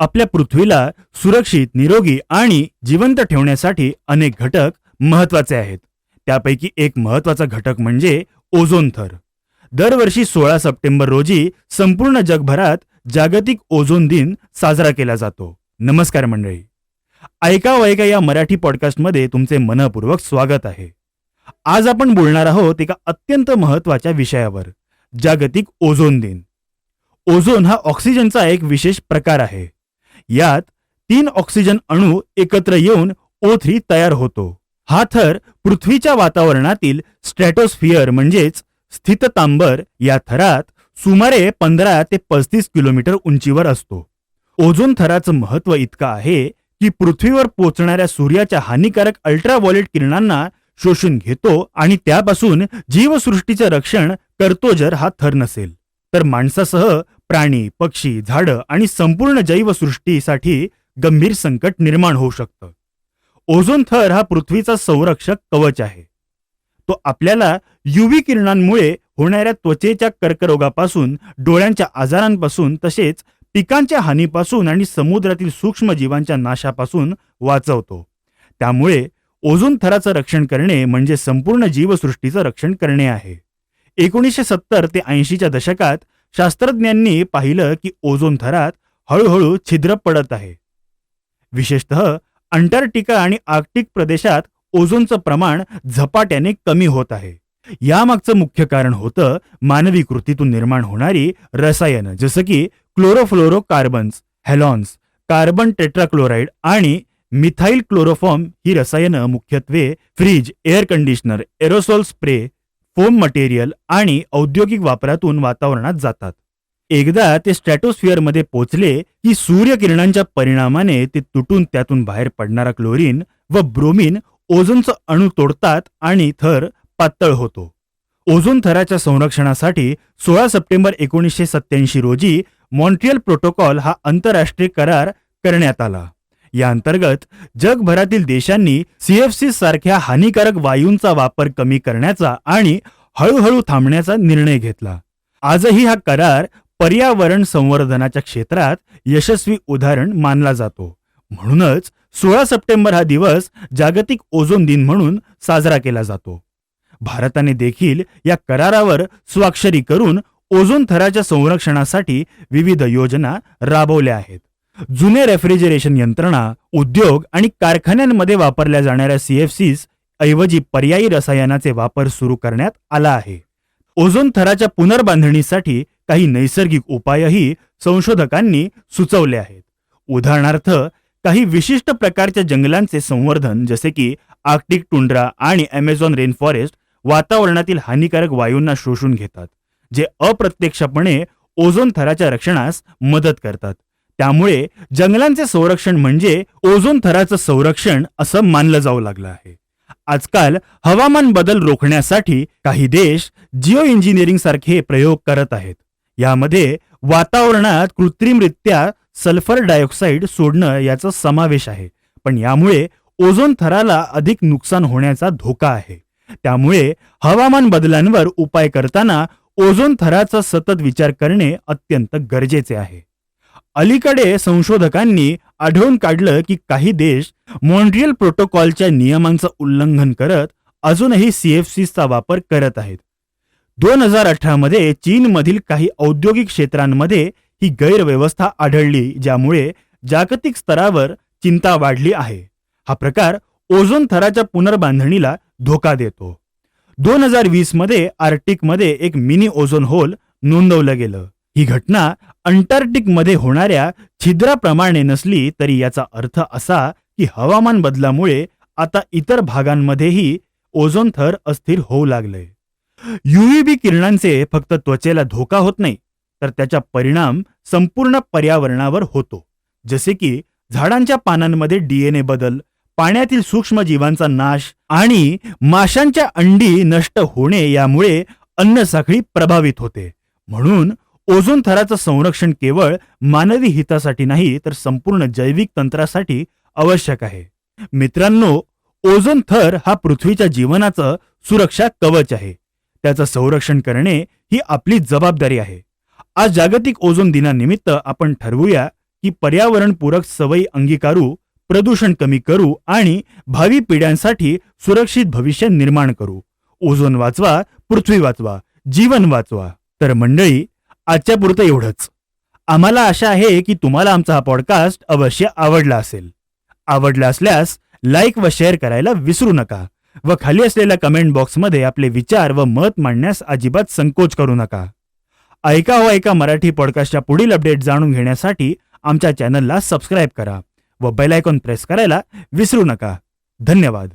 आपल्या पृथ्वीला सुरक्षित निरोगी आणि जिवंत ठेवण्यासाठी अनेक घटक महत्त्वाचे आहेत. त्यापैकी एक महत्त्वाचा घटक म्हणजे ओझोन थर. दरवर्षी सोळा सप्टेंबर रोजी संपूर्ण जगभरात जागतिक ओझोन दिन साजरा केला जातो. नमस्कार मंडळी. ऐका ऐका या मराठी पॉडकास्टमध्ये तुमचे मनपूर्वक स्वागत आहे. आज आपण बोलणार आहोत एका अत्यंत महत्त्वाच्या विषयावर जागतिक ओझोन दिन. ओझोन हा ऑक्सिजनचा एक विशेष प्रकार आहे. यात तीन ऑक्सिजन अणू एकत्र येऊन ओ थ्री तयार होतो. हा थर पृथ्वीच्या वातावरणातील स्ट्रॅटोस्फिअर म्हणजेच स्थित तांबर या थरात सुमारे पंधरा ते पस्तीस किलोमीटर उंचीवर असतो. ओझोन थराचं महत्त्व इतकं आहे की पृथ्वीवर पोचणाऱ्या सूर्याच्या हानिकारक अल्ट्रावॉलेट किरणांना शोषून घेतो आणि त्यापासून जीवसृष्टीचं रक्षण करतो जर हा थर नसेल. तर माणसासह प्राणी पक्षी झाडं आणि संपूर्ण जैवसृष्टीसाठी गंभीर संकट निर्माण होऊ शकतं. ओझोन थर हा पृथ्वीचा संरक्षक कवच आहे. तो आपल्याला युव्ही किरणांमुळे होणाऱ्या त्वचेच्या कर्करोगापासून डोळ्यांच्या आजारांपासून तसेच पिकांच्या हानीपासून आणि समुद्रातील सूक्ष्म जीवांच्या नाशापासून वाचवतो. त्यामुळे ओझोन थराचं रक्षण करणे म्हणजे संपूर्ण जीवसृष्टीचं रक्षण करणे आहे. एकोणीसशे सत्तर ते ऐंशीच्या दशकात शास्त्रज्ञांनी पाहिलं की ओझोन थरात हळूहळू छिद्र पडत आहे. विशेषतः अंटार्क्टिका आणि आर्क्टिक प्रदेशात ओझोनचं प्रमाण झपाट्याने कमी होत आहे. यामागचं मुख्य कारण होतं मानवी कृतीतून निर्माण होणारी रसायनं जसं की chlorofluoro carbons halons carbon tetrachloride आणि मिथाईल क्लोरोफॉर्म ही रसायनं मुख्यत्वे fridge air conditioner aerosol spray foam material आणि औद्योगिक वापरातून वातावरणात जातात. एकदा ते स्ट्रॅटोस्फिअरमध्ये पोचले की सूर्यकिरणांच्या परिणामाने ते तुटून त्यातून बाहेर पडणारा क्लोरीन व ब्रोमिन ओझोनचं अणू तोडतात आणि थर पातळ होतो. ओझोन थराच्या संरक्षणासाठी सोळा सप्टेंबर एकोणीसशे सत्याऐंशी रोजी मॉन्ट्रियल प्रोटोकॉल हा आंतरराष्ट्रीय करार करण्यात आला. या अंतर्गत जगभरातील देशांनी सीएफसी सारख्या हानिकारक वायूंचा वापर कमी करण्याचा आणि हळूहळू थांबण्याचा निर्णय घेतला. आजही हा करार पर्यावरण संवर्धनाच्या क्षेत्रात यशस्वी उदाहरण मानला जातो. म्हणूनच सोळा सप्टेंबर हा दिवस जागतिक ओझोन दिन म्हणून साजरा केला जातो. भारताने देखील या करारावर स्वाक्षरी करून ओझोन थराच्या संरक्षणासाठी विविध योजना राबवल्या आहेत. जुने रेफ्रिजरेशन यंत्रणा उद्योग आणि कारखान्यांमध्ये वापरल्या जाणाऱ्या सीएफसीज ऐवजी पर्यायी रसायनाचे वापर सुरू करण्यात आला आहे. ओझोन थराच्या पुनर्बांधणीसाठी काही नैसर्गिक उपायही संशोधकांनी सुचवले आहेत. उदाहरणार्थ काही विशिष्ट प्रकारच्या जंगलांचे संवर्धन जसे की आर्क्टिक टुंड्रा आणि अमेझॉन रेन फॉरेस्ट वातावरणातील हानिकारक वायूंना शोषून घेतात जे अप्रत्यक्षपणे ओझोन थराच्या रक्षणास मदत करतात. त्यामुळे जंगलांचे संरक्षण म्हणजे ओझोन थराचं संरक्षण असं मानलं जाऊ लागलं आहे. आजकाल हवामान बदल रोखण्यासाठी काही देश जिओ इंजिनिअरिंग सारखे प्रयोग करत आहेत. यामध्ये वातावरणात कृत्रिमरित्या सल्फर डायऑक्साईड सोडणं याचा समावेश आहे. पण यामुळे ओझोन थराला अधिक नुकसान होण्याचा धोका आहे. त्यामुळे हवामान बदलांवर उपाय करताना ओझोन थराचा सतत विचार करणे अत्यंत गरजेचे आहे. अलीकडे संशोधकांनी आढळून काढलं की काही देश मॉन्ट्रियल प्रोटोकॉलच्या नियमांचं उल्लंघन करत अजूनही सीएफसीचा वापर करत आहेत. दोन हजार अठरा मध्ये चीनमधील काही औद्योगिक क्षेत्रांमध्ये ही गैरव्यवस्था आढळली ज्यामुळे जागतिक स्तरावर चिंता वाढली आहे. हा प्रकार ओझोन थराच्या पुनर्बांधणीला धोका देतो. दोन हजार वीसमध्ये आर्टिकमध्ये एक मिनी ओझोन होल नोंदवलं गेलं. ही घटना अंटार्क्टिकमध्ये होणाऱ्या छिद्राप्रमाणे नसली तरी याचा अर्थ असा की हवामान बदलामुळे आता इतर भागांमध्येही ओझोन थर अस्थिर होऊ लागले. युव्हीबी किरणांचे फक्त त्वचेला धोका होत नाही तर त्याचा परिणाम संपूर्ण पर्यावरणावर होतो. जसे की झाडांच्या पानांमध्ये डीएनए बदल पाण्यातील सूक्ष्म जीवांचा नाश आणि माशांच्या अंडी नष्ट होणे यामुळे अन्न साखळी प्रभावित होते. म्हणून ओझोन थराचं संरक्षण केवळ मानवी हितासाठी नाही तर संपूर्ण जैविक तंत्रासाठी आवश्यक आहे. मित्रांनो ओझोन थर हा पृथ्वीच्या जीवनाचं सुरक्षा कवच आहे. त्याचं संरक्षण करणे ही आपली जबाबदारी आहे. आज जागतिक ओझोन दिनानिमित्त आपण ठरवूया की पर्यावरणपूरक सवयी अंगीकारू प्रदूषण कमी करू आणि भावी पिढ्यांसाठी सुरक्षित भविष्य निर्माण करू. ओझोन वाचवा पृथ्वी वाचवा जीवन वाचवा. तर मंडळी आजच्या पुरतं एवढंच. आम्हाला आशा आहे की तुम्हाला आमचा हा पॉडकास्ट अवश्य आवडला असेल. आवडला असल्यास लाईक व शेअर करायला विसरू नका व खाली असलेल्या कमेंट बॉक्समध्ये आपले विचार व मत मांडण्यास अजिबात संकोच करू नका. ऐका हो ऐका मराठी पॉडकास्टच्या पुढील अपडेट जाणून घेण्यासाठी आमच्या चॅनलला सबस्क्राईब करा व बेल आयकॉन प्रेस करायला विसरू नका. धन्यवाद.